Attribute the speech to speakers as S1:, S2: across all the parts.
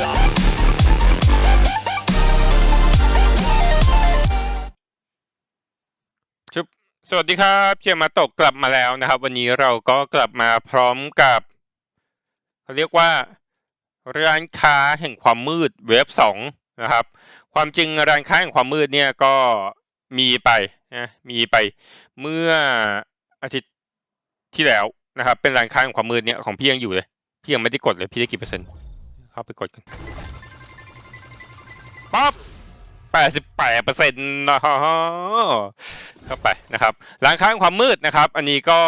S1: ชุบสวัสดีครับเจยมาตกกลับมาแล้วนะครับ วันนี้เราก็กลับมาพร้อมกับเขาเรียกว่าร้านค้าแห่งความมืดเว็บสองนะครับ ความจริงร้านค้าแห่งความมืดเนี่ยก็มีไปนะมีไปเมื่ออาทิตย์ที่แล้วนะครับ เป็นร้านค้าแห่งความมืดเนี่ยของพี่ยังอยู่เลย พี่ยังไม่ได้กดเลยพี่ได้กี่เปอร์เซ็นต์าไปกดกันปั๊บแปดสิบแปดเปอร์เซ็นต์นะฮะเข้าไปนะครับร้านค้างความมืดนะครับ อันนี้ก็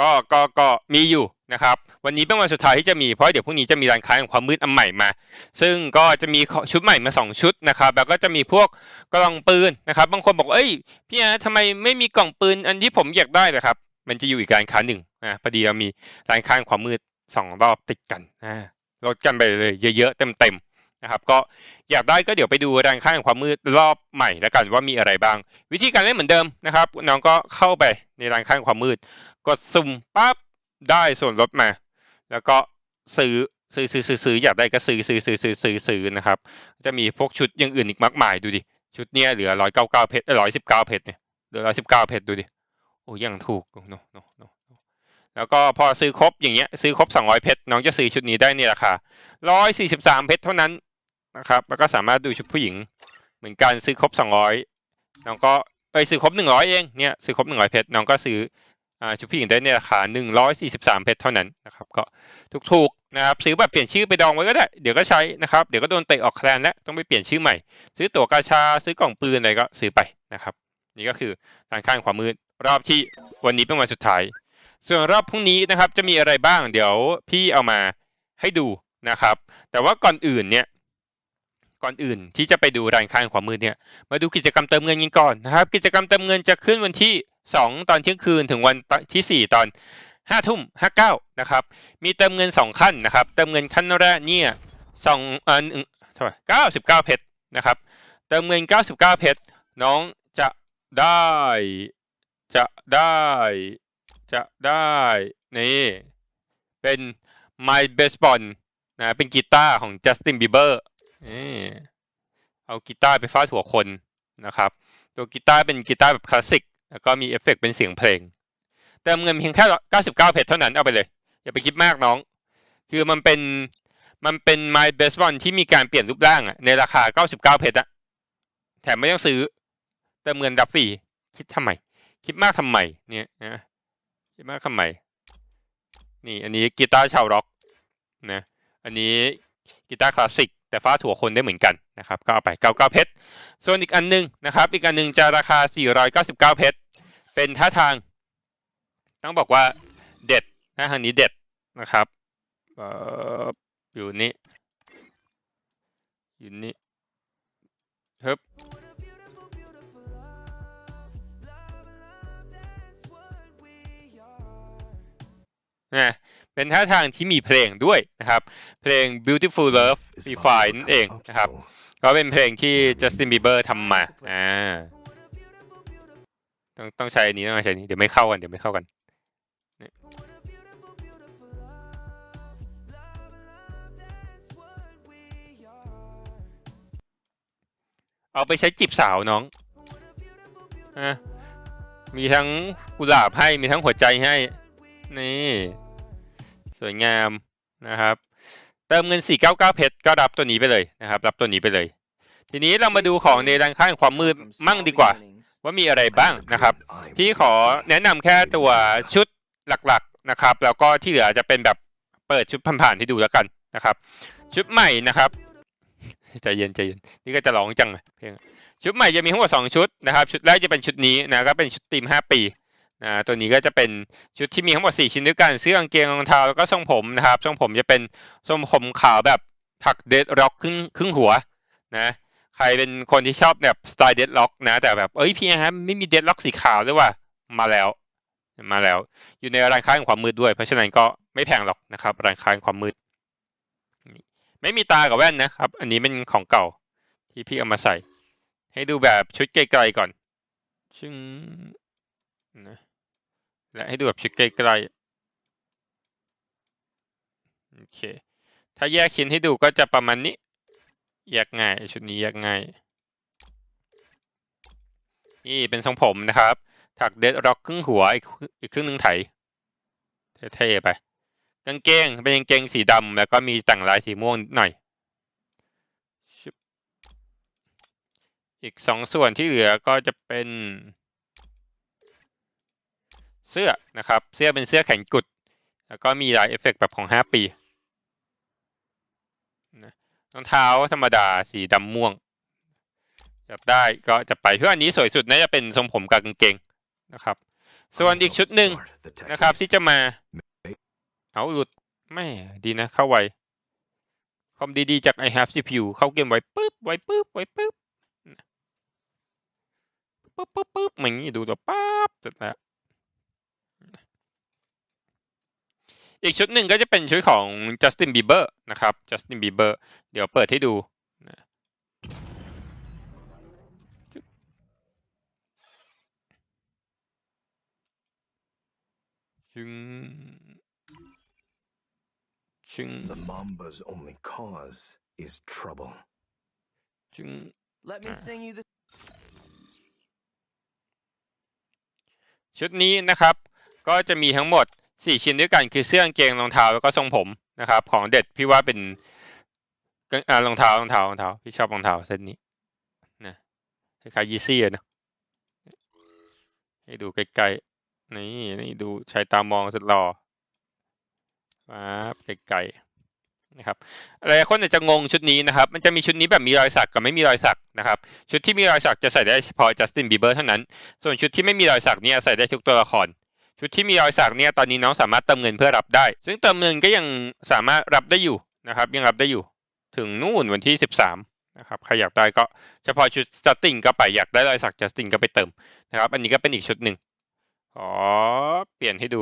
S1: ก็ก็ก็มีอยู่นะครับ วันนี้เป็นวันสุดท้ายที่จะมีเพราะเดี๋ยวพรุ่งนี้จะมีร้านค้าแห่งความมืดอันใหม่มา ซึ่งก็จะมีชุดใหม่มาสองชุดนะครับ แล้วก็จะมีพวกกล่องปืนนะครับ บางคนบอกเอ้ยพี่อาทำไมไม่มีกล่องปืนอันที่ผมอยากได้เลยครับ มันจะอยู่อีกร้านค้าหนึ่งอ่าพอดีเรามีร้านค้างความมืดสองรอบติดกันอ่า ลดกันไปเลยเยอะๆเต็มๆนะครับ ก็อยากได้ก็เดี๋ยวไปดูร้านค้าแห่งความมืดรอบใหม่แล้วกันว่ามีอะไรบ้าง วิธีการเล่นเหมือนเดิมนะครับ น้องก็เข้าไปในร้านค้าแห่งความมืด กดสุ่มปั๊บได้ส่วนลดมา แล้วก็ซื้อซื้อซื้อซื้อซื้ออยากได้ก็ซื้อซื้อซื้อซื้อซื้อซื้อนะครับ จะมีพวกชุดอย่างอื่นอีกมากมายดูดิ ชุดเนี้ยเหลือร้อยเก้าเก้าเพชรร้อยสิบเก้าเพชรเนี่ยเหลือร้อยสิบเก้าเพชรดูดิ โอ้ยังถูกโนโนโน แล้วก็พอซื้อครบอย่างเงี้ยซื้อครบสองร้อยเพชรน้องจะซื้อชุดนี้ได้ในราคาร้อยสี่สิบสามเพชรเท่านั้นนะครับ แล้วก็สามารถดูชุดผู้หญิง เหมือนกันซื้อครบสองร้อยน้องก็เอ้ยซื้อครบหนึ่งร้อยเองเนี่ยซื้อครบหนึ่งร้อยเพชรน้องก็ซื้ออชุดผู้หญิงได้ในราคาหนึ่งร้อยสี่สิบสามเพชรเท่านั้นนะครับก็ถูกๆนะครับซื้อแบบเปลี่ยนชื่อไปดองไว้ก็ได้เดี๋ยวก็ใช้นะครับเดี๋ยวก็โดนเตะออกแคลนแล้วต้องไปเปลี่ยนชื่อใหม่ ซื้อตั๋วกาชาซื้อกล่องปืนอะไรก็ซื้อไปนะครับ นี่ก็คือร้านข้างความมืดรอบที่วันนี้เป็นวันสุดท้าย ส่วนรอบพรุ่งนี้นะครับจะมีอะไรบ้างเดี๋ยวพี่เอามาให้ดูนะครับ แต่ว่าก่อนอื่นเนี่ยก่อนอื่นที่จะไปดูร้านค้าแห่งความมืดเนี่ยมาดูกิจกรรมเติมเงินกันก่อนนะครับ กิจกรรมเติมเงินจะขึ้นวันที่ 2 ตอนเที่ยงคืนถึงวันที่ 4 ตอน5ทุ่ม59นะครับมีเติมเงิน 2 ขั้นนะครับ เติมเงินขั้นแรกเนี่ยสองเอ่อเท่าไหร่99เพชรนะครับ เติมเงิน99เพชรน้องจะได้จะได้ จะได้นี่เป็น My Best Bond นะเป็นกีตาร์ของ Justin Bieber นี่เอากีตาร์ไปฟาดหัวคนนะครับ ตัวกีตาร์เป็นกีตาร์แบบคลาสสิก แล้วก็มีเอฟเฟกต์เป็นเสียงเพลง เติมเงินเพียงแค่ 99 เพชรเท่านั้นเอาไปเลย อย่าไปคิดมากน้อง คือมันเป็นมันเป็น My Best One ที่มีการเปลี่ยนรูปร่างในราคา 99 เพชรอะแถมไม่ต้องซื้อ เติมเงินดับฟรี คิดทำไม คิดมากทำไมเนี่ยนะ คิดมากทำไมนี่อันนี้กีตาร์ชาวร็อกนะอันนี้กีตาร์คลาสสิกแต่ฟ้าดหัวคนได้เหมือนกันนะครับก็เอาไป 99 เพชรส่วนอีกอันหนึงนะครับ อีกอันหนึงจะราคา 499 เพชรเป็นท่าทาง ต้องบอกว่าเด็ดท่าทางนี้เด็ดนะครับอออยู่นี่อยู่นี่ฮึบ นะเป็นท่าทางที่มีเพลงด้วยนะครับ เพลง Beautiful Love Be Fine นั่นเองนะครับ ก็เป็นเพลงที่ Justin Bieber ทำมาอ่าต้องต้องใช้อันนี้ต้องใช้อันนี้เดี๋ยวไม่เข้ากันเดี๋ยวไม่เข้ากันนี่เอาไปใช้จีบสาวน้องอะมีทั้งกุหลาบให้มีทั้งหัวใจให้ นี่ สวยงามนะครับ เติมเงิน 499 เพชรก็รับตัวนี้ไปเลยนะครับ รับตัวนี้ไปเลย ทีนี้เรามาดูของในร้านค้างความมืดมั่งดีกว่า ว่ามีอะไรบ้างนะครับพี่ขอแนะนำแค่ตัวชุดหลักๆนะครับ แล้วก็ที่เหลือจะเป็นแบบเปิดชุดผ่านๆที่ดูแล้วกันนะครับ ชุดใหม่นะครับใจเย็นใจเย็นนี่ก็จะร้องจังเลยเพลงชุดใหม่จะมีทั้งหมดสองชุดนะครับ ชุดแรกจะเป็นชุดนี้นะก็เป็นชุดทีมห้าปี นะตัวนี้ก็จะเป็นชุดที่มีทั้งหมดสี่ชิ้นด้วยกันเสื้อกางเกงรองเท้าแล้วก็ทรงผมนะครับทรงผมจะเป็นทรงผมขาวแบบถักเดดร็อกครึ่งครึ่งหัวนะใครเป็นคนที่ชอบแบบสไตล์เดดล็อกนะ แต่แบบเอ้ยพี่ฮะไม่มีเดดล็อกสีขาวด้วยว่ะมาแล้วมาแล้ว อยู่ในร้านค้าแห่งความมืดด้วย เพราะฉะนั้นก็ไม่แพงหรอกนะครับร้านค้าแห่งความมืด ไม่มีตากับแว่นนะครับ อันนี้เป็นของเก่าที่พี่เอามาใส่ ให้ดูแบบชุดไกลๆก่อนชึ่งนะ และให้ดูแบบชุดไกลๆโอเค ถ้าแยกชิ้นให้ดูก็จะประมาณนี้แยกง่ายชุดนี้แยกง่ายนี่เป็นทรงผมนะครับ ถักเดดร็อกครึ่งหัวอีกครึ่งอีกครึ่งหนึ่งไถเท่ๆไปกางเกงเป็นกางเกงสีดำแล้วก็มีแต่งลายสีม่วงหน่อยอีกสองส่วนที่เหลือก็จะเป็น เสื้อนะครับ เสื้อเป็นเสื้อแขนกุด แล้วก็มีลายเอฟเฟกต์แบบของห้าปีนะรองเท้าธรรมดาสีดำม่วงอยากได้ก็จะไปเพื่ออันนี้สวยสุดน่าจะเป็นทรงผมกับกางเกงนะครับ ส่วนอีกชุดหนึ่งนะครับ ที่จะมา เอาหลุดไม่ดีนะ เข้าไวคอมดีๆจาก i have CPU เข้าเกมไวปึ๊บไวปึ๊บไวปึ๊บปึ๊บปึ๊บปึ๊บอย่างนี้ดูตัวปั๊บเสร็จแล้ว อีกชุดหนึ่งก็จะเป็นชุดของ Justin Bieber นะครับ Justin Bieber เดี๋ยวเปิดให้ดูนะชึงชึง
S2: The Mamba's only cause is trouble.
S1: ชึง
S3: Let me
S1: Ah.
S3: sing you the
S1: ชุดนี้นะครับ ก็จะมีทั้งหมด 4ชิ้นด้วยกันคือเสื้อกางเกงรองเท้าแล้วก็ทรงผมนะครับ ของเด็ดพี่ว่าเป็นกางรองเท้ารองเท้ารองเท้าพี่ชอบรองเท้าเส้นนี้นะคล้ายยีซี่อะนะให้ดูใกล้ๆนี่นี่ดูใช้ตามองสุดหล่อมาไกลๆนะครับหลายคนอาจจะงงชุดนี้นะครับ มันจะมีชุดนี้แบบมีรอยสักกับไม่มีรอยสักนะครับ ชุดที่มีรอยสักจะใส่ได้เฉพาะจัสตินบีเบอร์เท่านั้น ส่วนชุดที่ไม่มีรอยสักเนี่ยใส่ได้ทุกตัวละคร ชุดที่มีรอยสักเนี่ยตอนนี้น้องสามารถเติมเงินเพื่อรับได้ ซึ่งเติมเงินก็ยังสามารถรับได้อยู่นะครับ ยังรับได้อยู่ ถึงนู่นวันที่สิบสามนะครับใครอยากได้ก็เฉพาะชุดจัสตินก็ไปอยากได้รอยสักจัสตินก็ไปเติมนะครับอันนี้ก็เป็นอีกชุดหนึ่งขอเปลี่ยนให้ดู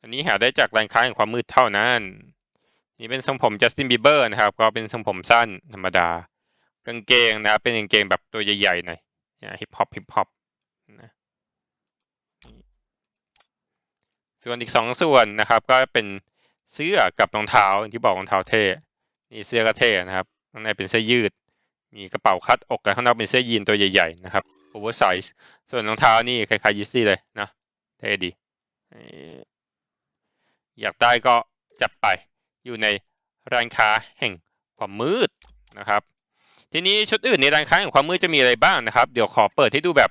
S1: อันนี้หาได้จากร้านค้าแห่งความมืดเท่านั้นนี่เป็นทรงผมจัสตินบีเบอร์นะครับ ก็เป็นทรงผมสั้นธรรมดากางเกงนะครับเป็นกางเกงแบบตัวใหญ่ๆหน่อยฮิปฮอปฮิปฮอปนะนี่ ส่วนอีกสองส่วนนะครับ ก็เป็นเสื้อกับรองเท้าอย่างที่บอกรองเท้าเท่นี่เสื้อก็เท่นะครับข้างในเป็นเสื้อยืด มีกระเป๋าคัดอกแต่ข้างนอกเป็นเสื้อยีนตัวใหญ่ๆนะครับโอเวอร์ไซส์ส่วนรองเท้านี่คล้ายๆยีซี่เลยนะเท่ดี อยากได้ก็จัดไปอยู่ในร้านค้าแห่งความมืดนะครับ ทีนี้ชุดอื่นในร้านค้าแห่งความมืดจะมีอะไรบ้างนะครับ เดี๋ยวขอเปิดให้ดูแบบ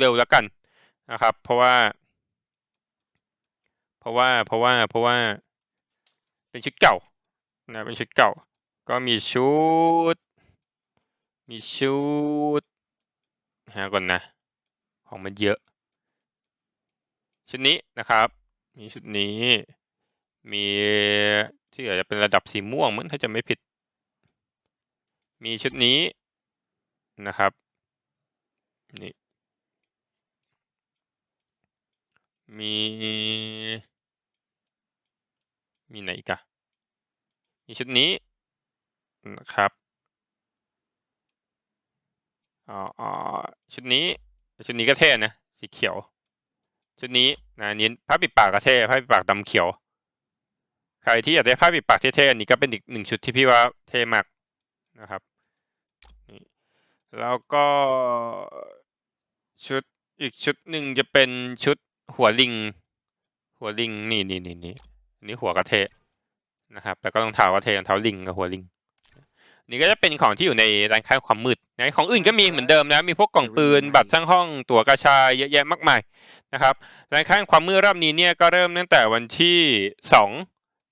S1: เร็วๆแล้วกันนะครับ เพราะว่า เพราะว่าเพราะว่าเพราะว่าเป็นชุดเก่านะเป็นชุดเก่า ก็มีชุด มีชุดหาก่อนนะ ของมันเยอะ ชุดนี้นะครับ มีชุดนี้ มีที่อาจจะเป็นระดับสีม่วงมั้งถ้าจะไม่ผิด มีชุดนี้นะครับนี่มี มีไหนอีกอะมีชุดนี้นะครับอ๋ออ๋อชุดนี้ชุดนี้ก็เท่นะสีเขียว ชุดนี้นะนี้ผ้าปิดปากก็เท่ผ้าปิดปากดำเขียว ใครที่อยากได้ผ้าปิดปากเท่ๆอันนี้ก็เป็นอีกหนึ่งชุดที่พี่ว่าเท่มากนะครับแล้วก็ชุดอีกชุดหนึ่งจะเป็นชุดหัวลิง หัวลิงนี่นี่นี่นี่ นนี้หัวกระเทะนะครับแล้วก็รองเท้ากระเทะรองเท้าลิงกับหัวลิง นี่ก็จะเป็นของที่อยู่ในร้านค้าความมืดนะของอื่นก็มีเหมือนเดิมนะ มีพวกกล่องปืน บัตรสร้างห้อง ตั๋วกระชายเยอะแยะมากมายนะครับร้านค้าความมืดรอบนี้เนี่ยก็เริ่มตั้งแต่วันที่สอง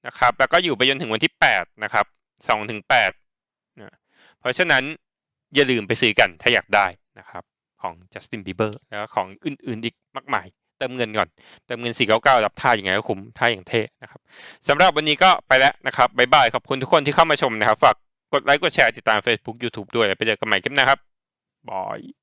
S1: นะครับแล้วก็อยู่ไปจนถึงวันที่แปดนะครับสองถึงแปดนะเพราะฉะนั้นอย่าลืมไปซื้อกันถ้าอยากได้นะครับของ Justin Bieber แล้วก็ของอื่นๆอีกมากมาย ติมเงินก่อน เติมเงิน 499รับท่าอย่างไงก็คุ้มท่าอย่างเท่นะครับสำหรับวันนี้ก็ไปแล้วนะครับบ๊ายบายขอบคุณทุกคนที่เข้ามาชมนะครับ ฝากกดไลค์กดแชร์ติดตาม Facebook YouTube ด้วยแล้วไปเจอกันใหม่คลิปหน้าครับบาย